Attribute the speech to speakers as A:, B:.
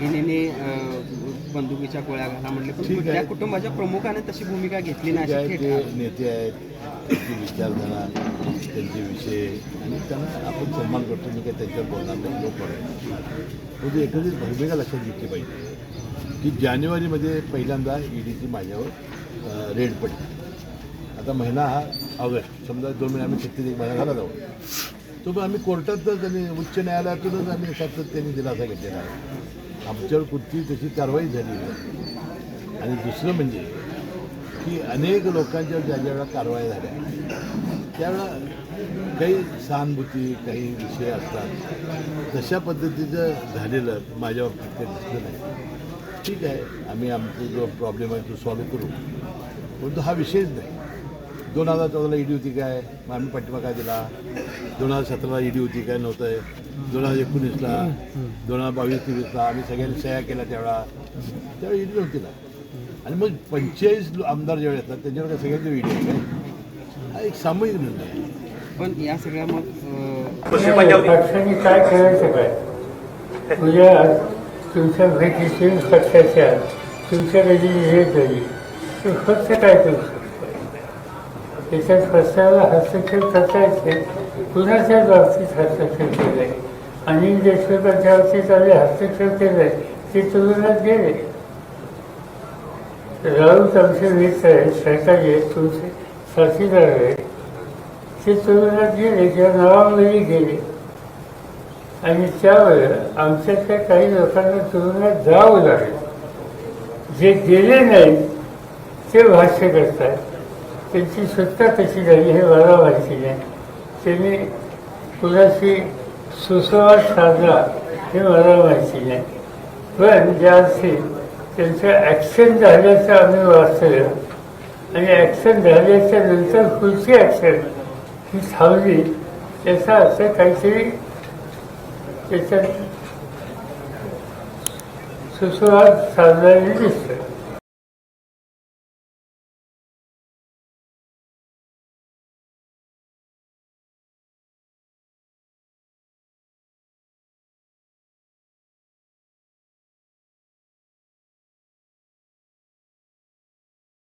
A: अं, बंदुकीच्या गोळ्या घाला म्हटले पण. त्या कुटुंबाच्या प्रमुखाने तशी भूमिका घेतली नाही.
B: नेते आहेत त्यांची विचारधारा त्यांचे विषय. आणि त्यांना आपण सन्मान करतो मी काही त्यांच्यावर बोलणार नाही लोक आहे म्हणजे एकंदरीत भूमिका लक्षात घेतली पाहिजे. की जानेवारीमध्ये पहिल्यांदा ईडीची माझ्यावर अं, रेड पडली. आता महिना हा ऑगस्ट समजा दोन महिने आम्ही छत्तीस एक महिना झाला जाऊ तो पण आम्ही कोर्टातच आणि उच्च न्यायालयातूनच आम्ही सातत्याने दिलासा घेतलेला आहे. आमच्यावर कुठची तशी कारवाई झाली नाही. आणि दुसरं म्हणजे की अनेक लोकांच्यावर ज्या ज्या वेळा कारवाया झाल्या त्यावेळेला काही सहानुभूती काही विषय असतात. तशा पद्धतीचं झालेलं माझ्या बाबतीत काही दिसलं नाही. ठीक आहे आम्ही आमचा जो प्रॉब्लेम आहे तो सॉल्व्ह करू. परंतु हा विषयच नाही. दोन हजार चौदाला ईडी होती काय? मग आम्ही पाठिंबा काय दिला? दोन हजार सतराला ईडी होती काय? नव्हतं. आहे दोन हजार एकोणीसला दोन हजार बावीस तेवीसला आम्ही सगळ्यांनी सह्या केल्या त्यावेळा त्यावेळी ईडी नव्हती ना. आणि मग पंचेचाळीस लो- आमदार ज्यावेळी असतात त्यांच्यावर काय सगळ्यांची ईडी आहे काय? हा एक सामूहिक निर्णय आहे.
A: पण या सगळ्या मग
C: पक्षाने काय करायचं काय? उद्या तुमच्या भेटीशी पक्षाच्या तुमच्या कधी हे झाली. तर काय करू शकतो त्याच्यात पक्षाला हस्तक्षेप करता येते कुणाच्याच बाबतीत हस्तक्षेप केलाय? आणि देशमुखाच्या बाबतीत आम्ही हस्तक्षेप केले ते तुलनात गेले. राऊत आमचे मित्र आहेत सहकारी आहेत तुमचे साथीदार आहेत. ते तुलनात गेले किंवा नावामध्ये गेले. आणि त्यावर आमच्यातल्या काही लोकांना तुलनात जावं लागेल. जे गेले नाहीत ते भाष्य करतात. त्यांची सुटका कशी झाली हे मला माहिती नाही. त्यांनी कुणाशी सुसंवाद साधला हे मला माहिती नाही. पण ज्या अर्थी त्यांचं ॲक्शन झाल्याचं आम्ही वाचलं आणि ॲक्शन झाल्याच्यानंतर पुढची ॲक्शन ही थांबली त्याचा असं काहीतरी त्याच्यात सुसंवाद साधलेली दिसतं.